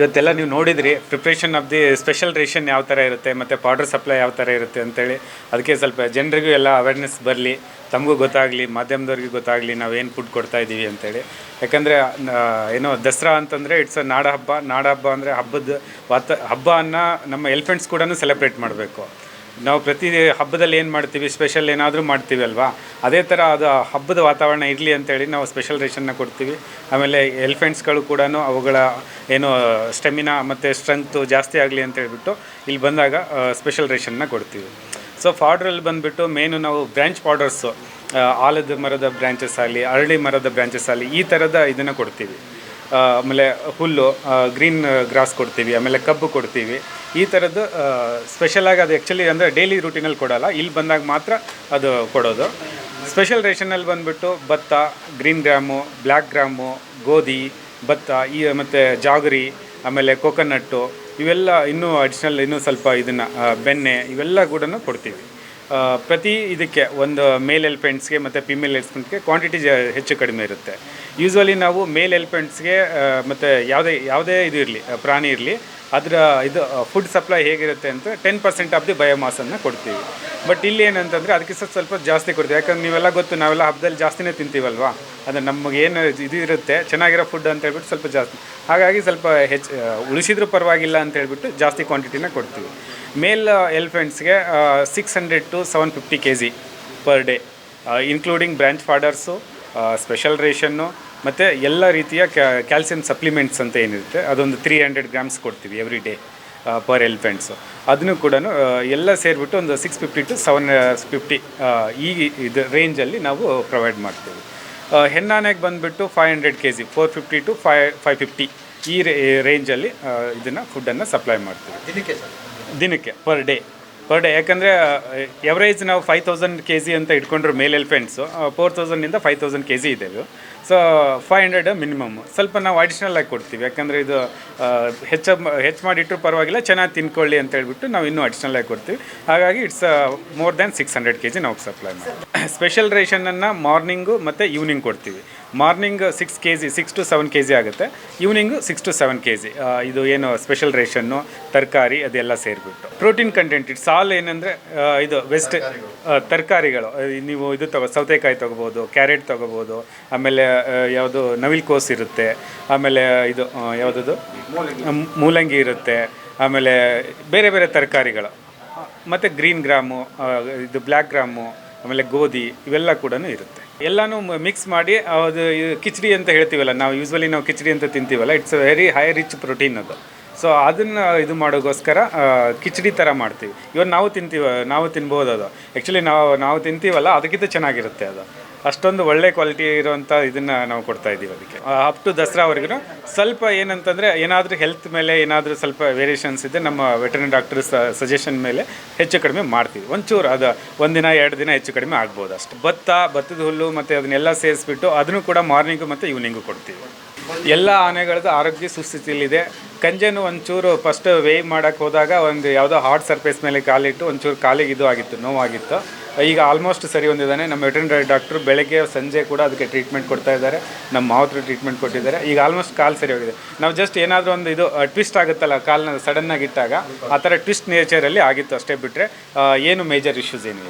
ಇವತ್ತೆಲ್ಲ ನೀವು ನೋಡಿದ್ರಿ preparation of the special ration ಯಾವ ಥರ ಇರುತ್ತೆ, ಮತ್ತು ಪೌಡರ್ ಸಪ್ಲೈ ಯಾವ ಥರ ಇರುತ್ತೆ ಅಂತೇಳಿ. ಅದಕ್ಕೆ ಸ್ವಲ್ಪ ಜನರಿಗೂ ಎಲ್ಲ ಅವೇರ್ನೆಸ್ ಬರಲಿ, ತಮಗೂ ಗೊತ್ತಾಗಲಿ, ಮಾಧ್ಯಮದವ್ರಿಗೂ ಗೊತ್ತಾಗಲಿ, ನಾವು ಏನು ಫುಡ್ ಕೊಡ್ತಾ ಇದ್ದೀವಿ ಅಂತೇಳಿ. ಯಾಕಂದರೆ ಏನೋ ದಸರಾ ಅಂತಂದರೆ ಇಟ್ಸ್ ಅ ನಾಡ ಹಬ್ಬ. ನಾಡ ಹಬ್ಬ ಅಂದರೆ ಹಬ್ಬದ ವಾತ ಹಬ್ಬವನ್ನು ನಮ್ಮ ಎಲಿಫೆಂಟ್ಸ್ ಕೂಡ ಸೆಲೆಬ್ರೇಟ್ ಮಾಡಬೇಕು. ನಾವು ಪ್ರತಿ ಹಬ್ಬದಲ್ಲಿ ಏನು ಮಾಡ್ತೀವಿ? ಸ್ಪೆಷಲ್ ಏನಾದರೂ ಮಾಡ್ತೀವಿ ಅಲ್ವಾ? ಅದೇ ಥರ ಅದು ಹಬ್ಬದ ವಾತಾವರಣ ಇರಲಿ ಅಂತೇಳಿ ನಾವು ಸ್ಪೆಷಲ್ ರೇಷನ್ನ ಕೊಡ್ತೀವಿ. ಆಮೇಲೆ ಎಲಿಫೆಂಟ್ಸ್ಗಳು ಕೂಡ ಅವುಗಳ ಏನು ಸ್ಟೆಮಿನಾ ಮತ್ತು ಸ್ಟ್ರೆಂತು ಜಾಸ್ತಿ ಆಗಲಿ ಅಂತ ಹೇಳ್ಬಿಟ್ಟು ಇಲ್ಲಿ ಬಂದಾಗ ಸ್ಪೆಷಲ್ ರೇಷನ್ನ ಕೊಡ್ತೀವಿ. ಸೊ ಫಾರ್ಡ್ರಲ್ಲಿ ಬಂದುಬಿಟ್ಟು ಮೇನು ನಾವು ಬ್ರ್ಯಾಂಚ್ ಪೌಡರ್ಸು ಆಲದ ಮರದ ಬ್ರ್ಯಾಂಚಸ್ ಆಗಲಿ ಅರಳಿ ಮರದ ಬ್ರ್ಯಾಂಚಸ್ ಆಗಲಿ ಈ ಥರದ ಇದನ್ನು ಕೊಡ್ತೀವಿ. ಆಮೇಲೆ ಹುಲ್ಲು ಗ್ರೀನ್ ಗ್ರಾಸ್ ಕೊಡ್ತೀವಿ, ಆಮೇಲೆ ಕಬ್ಬು ಕೊಡ್ತೀವಿ. ಈ ಥರದ್ದು ಸ್ಪೆಷಲಾಗಿ ಅದು ಆ್ಯಕ್ಚುಲಿ ಅಂದರೆ ಡೈಲಿ ರೂಟೀನಲ್ಲಿ ಕೊಡೋಲ್ಲ. ಇಲ್ಲಿ ಬಂದಾಗ ಮಾತ್ರ ಅದು ಕೊಡೋದು. ಸ್ಪೆಷಲ್ ರೇಷನಲ್ಲಿ ಬಂದುಬಿಟ್ಟು ಭತ್ತ ಗ್ರೀನ್ ಗ್ರಾಮು ಬ್ಲ್ಯಾಕ್ ಗ್ರಾಮು ಗೋಧಿ, ಭತ್ತ, ಈ, ಮತ್ತು ಜಾಗರಿ, ಆಮೇಲೆ ಕೋಕೋನಟ್ಟು ಇವೆಲ್ಲ ಇನ್ನೂ ಅಡಿಷ್ನಲ್ ಇನ್ನೂ ಸ್ವಲ್ಪ ಇದನ್ನು ಬೆಣ್ಣೆ, ಇವೆಲ್ಲ ಕೂಡ ಕೊಡ್ತೀವಿ. ಪ್ರತಿ ಇದಕ್ಕೆ ಒಂದು ಮೇಲ್ ಎಲಿಫೆಂಟ್ಸ್ಗೆ ಮತ್ತು ಫಿಮೇಲ್ ಎಲಿಫೆಂಟ್ಸ್ಗೆ ಕ್ವಾಂಟಿಟಿ ಹೆಚ್ಚು ಕಡಿಮೆ ಇರುತ್ತೆ. ಯೂಸ್ವಲಿ ನಾವು ಮೇಲ್ ಎಲಿಫೆಂಟ್ಸ್ಗೆ ಮತ್ತು ಯಾವುದೇ ಯಾವುದೇ ಇದು ಇರಲಿ ಪ್ರಾಣಿ ಇರಲಿ, ಅದರ, ಇದು ಫುಡ್ ಸಪ್ಲೈ ಹೇಗಿರುತ್ತೆ ಅಂತ ಟೆನ್ ಪರ್ಸೆಂಟ್ ಆಫ್ ದಿ ಬಯೋಮಾಸನ್ನು ಕೊಡ್ತೀವಿ. ಬಟ್ ಇಲ್ಲಿ ಏನಂತಂದರೆ ಅದಕ್ಕೆ ಸ್ವಲ್ಪ ಸ್ವಲ್ಪ ಜಾಸ್ತಿ ಕೊಡ್ತೀವಿ. ಯಾಕಂದ್ರೆ ನೀವೆಲ್ಲ ಗೊತ್ತು, ನಾವೆಲ್ಲ ಹಬ್ಬದಲ್ಲಿ ಜಾಸ್ತಿನೇ ತಿಂತೀವಲ್ವಾ? ಅಂದರೆ ನಮಗೆ ಏನು ಇದು ಇರುತ್ತೆ, ಚೆನ್ನಾಗಿರೋ ಫುಡ್ ಅಂತ ಹೇಳ್ಬಿಟ್ಟು ಸ್ವಲ್ಪ ಜಾಸ್ತಿ, ಹಾಗಾಗಿ ಸ್ವಲ್ಪ ಹೆಚ್ಚು ಉಳಿಸಿದ್ರೂ ಪರವಾಗಿಲ್ಲ ಅಂತ ಹೇಳ್ಬಿಟ್ಟು ಜಾಸ್ತಿ ಕ್ವಾಂಟಿಟಿನ ಕೊಡ್ತೀವಿ. Male ಎಲಿಫೆಂಟ್ಸ್ಗೆ six hundred to seven fifty K G per day including branch fodders special ration ಮತ್ತು ಎಲ್ಲ ರೀತಿಯ ಕ್ಯಾಲ್ಸಿಯಂ ಸಪ್ಲಿಮೆಂಟ್ಸ್ ಅಂತ ಏನಿರುತ್ತೆ ಅದೊಂದು ತ್ರೀ ಹಂಡ್ರೆಡ್ ಗ್ರಾಮ್ಸ್ ಕೊಡ್ತೀವಿ ಎವ್ರಿ ಡೇ ಪರ್ ಎಲಿಫೆಂಟ್ಸು ಅದನ್ನು ಕೂಡ ಎಲ್ಲ ಸೇರಿಬಿಟ್ಟು ಒಂದು six fifty to seven fifty ಈ ಇದು ರೇಂಜಲ್ಲಿ ನಾವು ಪ್ರೊವೈಡ್ ಮಾಡ್ತೀವಿ. ಹೆನ್ನಾನೆಗೆ ಹೆಣ್ಣಾನೆಗೆ ಬಂದುಬಿಟ್ಟು five hundred K G four fifty to five five fifty ಈ ರೇ ರೇಂಜಲ್ಲಿ ಇದನ್ನು ಫುಡ್ಡನ್ನು ಸಪ್ಲೈ ಮಾಡ್ತೀವಿ. ದಿನಕ್ಕೆ ಸರ್? ದಿನಕ್ಕೆ ಪರ್ ಡೇ ಪರ್ ಡೇ ಯಾಕಂದರೆ ಎವರೇಜ್ ನಾವು ಫೈವ್ ತೌಸಂಡ್ ಕೆ ಜಿ ಅಂತ ಇಟ್ಕೊಂಡ್ರು ಮೇಲ್ ಎಲಿಫೆಂಟ್ಸು ಫೋರ್ ತೌಸಂಡಿಂದ ಫೈವ್ ತೌಸಂಡ್ ಕೆ ಜಿ ಇದ್ದೇವೆ ಸೊ ಫೈವ್ ಹಂಡ್ರೆಡ್ ಮಿನಿಮಮ್ ಸ್ವಲ್ಪ ನಾವು ಅಡಿಷ್ನಲ್ ಆಗಿ ಕೊಡ್ತೀವಿ. ಯಾಕಂದರೆ ಇದು ಹೆಚ್ಚು, ಹೆಚ್ಚ ಮಾಡಿಟ್ಟರು ಪರವಾಗಿಲ್ಲ, ಚೆನ್ನಾಗಿ ತಿನ್ಕೊಳ್ಳಿ ಅಂತ ಹೇಳ್ಬಿಟ್ಟು ನಾವು ಇನ್ನೂ ಅಡಿಷ್ನಲ್ ಆಗಿ ಕೊಡ್ತೀವಿ. ಹಾಗಾಗಿ it's more than six hundred K G ನಾವು ಸಪ್ಲೈ ಮಾಡ್ತೀವಿ. ಸ್ಪೆಷಲ್ ರೇಷನನ್ನು ಮಾರ್ನಿಂಗು ಮತ್ತು ಈವ್ನಿಂಗ್ ಕೊಡ್ತೀವಿ. Morning six K G six to seven K G ಆಗುತ್ತೆ. Evening six to seven K G ಇದು ಏನು ಸ್ಪೆಷಲ್ ರೇಷನ್ನು ತರಕಾರಿ ಅದೆಲ್ಲ ಸೇರಿಬಿಟ್ಟು. ಪ್ರೋಟೀನ್ ಕಂಟೆಂಟ್ ಇಟ್ಸ್ ಆಲ್ ಏನಂದರೆ ಇದು ವೆಸ್ಟ್ ತರಕಾರಿಗಳು. ನೀವು ಇದು ತಗೋ, ಸೌತೆಕಾಯಿ ತೊಗೋಬೋದು, ಕ್ಯಾರೆಟ್ ತೊಗೋಬೋದು, ಆಮೇಲೆ ಯಾವುದು ನವಿಲ್ಕೋಸ್ ಇರುತ್ತೆ, ಆಮೇಲೆ ಇದು ಯಾವುದದು? ಮೂಲಂಗಿ ಇರುತ್ತೆ, ಆಮೇಲೆ ಬೇರೆ ಬೇರೆ ತರಕಾರಿಗಳು. ಮತ್ತು ಗ್ರೀನ್ ಗ್ರಾಮು ಇದು ಬ್ಲ್ಯಾಕ್ ಗ್ರಾಮು ಆಮೇಲೆ ಗೋಧಿ ಇವೆಲ್ಲ ಕೂಡ ಇರುತ್ತೆ. ಎಲ್ಲನೂ ಮಿಕ್ಸ್ ಮಾಡಿ ಅದು ಕಿಚಡಿ ಅಂತ ಹೇಳ್ತೀವಲ್ಲ, ನಾವು ಯೂಸ್ವಲಿ ನಾವು ಕಿಚಡಿ ಅಂತ ತಿಂತೀವಲ್ಲ it's very high rich protein ಅದು. ಸೊ ಅದನ್ನು ಇದು ಮಾಡೋಕ್ಕೋಸ್ಕರ ಕಿಚಡಿ ಥರ ಮಾಡ್ತೀವಿ. ಇವಾಗ ನಾವು ತಿಂತೀವ, ನಾವು ತಿನ್ಬೋದು ಅದು ಆ್ಯಕ್ಚುಲಿ ನಾವು ನಾವು ತಿಂತೀವಲ್ಲ, ಅದಕ್ಕಿಂತ ಚೆನ್ನಾಗಿರುತ್ತೆ ಅದು. ಅಷ್ಟೊಂದು ಒಳ್ಳೆ ಕ್ವಾಲಿಟಿ ಇರುವಂಥ ಇದನ್ನು ನಾವು ಕೊಡ್ತಾ ಇದ್ದೀವಿ ಅದಕ್ಕೆ. ಅಪ್ ಟು ದಸರಾವರೆಗೂ ಸ್ವಲ್ಪ ಏನಂತಂದರೆ ಏನಾದರೂ ಹೆಲ್ತ್ ಮೇಲೆ ಏನಾದರೂ ಸ್ವಲ್ಪ ವೇರಿಯೇಷನ್ಸ್ ಇದೆ ನಮ್ಮ ವೆಟರ್ನರಿ ಡಾಕ್ಟರ್ ಸಜೆಷನ್ ಮೇಲೆ ಹೆಚ್ಚು ಕಡಿಮೆ ಮಾಡ್ತೀವಿ. ಒಂಚೂರು ಅದು ಒಂದಿನ ಎರಡು ದಿನ ಹೆಚ್ಚು ಕಡಿಮೆ ಆಗ್ಬೋದು ಅಷ್ಟು. ಭತ್ತ, ಭತ್ತದ ಹುಲ್ಲು ಮತ್ತು ಅದನ್ನೆಲ್ಲ ಸೇರಿಸ್ಬಿಟ್ಟು ಅದನ್ನು ಕೂಡ ಮಾರ್ನಿಂಗು ಮತ್ತು ಈವ್ನಿಂಗು ಕೊಡ್ತೀವಿ. ಎಲ್ಲ ಆನೆಗಳದ್ದು ಆರೋಗ್ಯ ಸುಸ್ಥಿತಿಯಲ್ಲಿದೆ. ಕಂಜೆನು ಒಂಚೂರು ಫಸ್ಟ್ ವೇವ್ ಮಾಡೋಕ್ಕೆ ಹೋದಾಗ ಒಂದು ಯಾವುದೋ ಹಾರ್ಡ್ ಸರ್ಫೇಸ್ ಮೇಲೆ ಕಾಲಿಟ್ಟು ಒಂಚೂರು ಕಾಲಿಗೆ ಇದು ಆಗಿತ್ತು, ನೋವಾಗಿತ್ತು. ಈಗ ಆಲ್ಮೋಸ್ಟ್ ಸರಿ ಹೊಂದಿದ್ದಾನೆ. ನಮ್ಮ ವೆಟರ್ನರಿ ಡಾಕ್ಟ್ರು ಬೆಳಗ್ಗೆ, ಸಂಜೆ ಕೂಡ ಅದಕ್ಕೆ ಟ್ರೀಟ್ಮೆಂಟ್ ಕೊಡ್ತಾ ಇದ್ದಾರೆ. ನಮ್ಮ ಮಾವತ್ರ ಟ್ರೀಟ್ಮೆಂಟ್ ಕೊಟ್ಟಿದ್ದಾರೆ. ಈಗ ಆಲ್ಮೋಸ್ಟ್ ಕಾಲು ಸರಿ ಹೋಗಿದೆ. ನಾವು ಜಸ್ಟ್ ಏನಾದರೂ ಒಂದು ಇದು ಟ್ವಿಸ್ಟ್ ಆಗುತ್ತಲ್ಲ ಕಾಲನ್ನ ಸಡನ್ನಾಗಿ ಇಟ್ಟಾಗ, ಆ ಥರ ಟ್ವಿಸ್ಟ್ ನೇಚರಲ್ಲಿ ಆಗಿತ್ತು ಅಷ್ಟೇ ಬಿಟ್ಟರೆ ಏನು ಮೇಜರ್ ಇಶ್ಯೂಸ್ ಏನಿಲ್ಲ.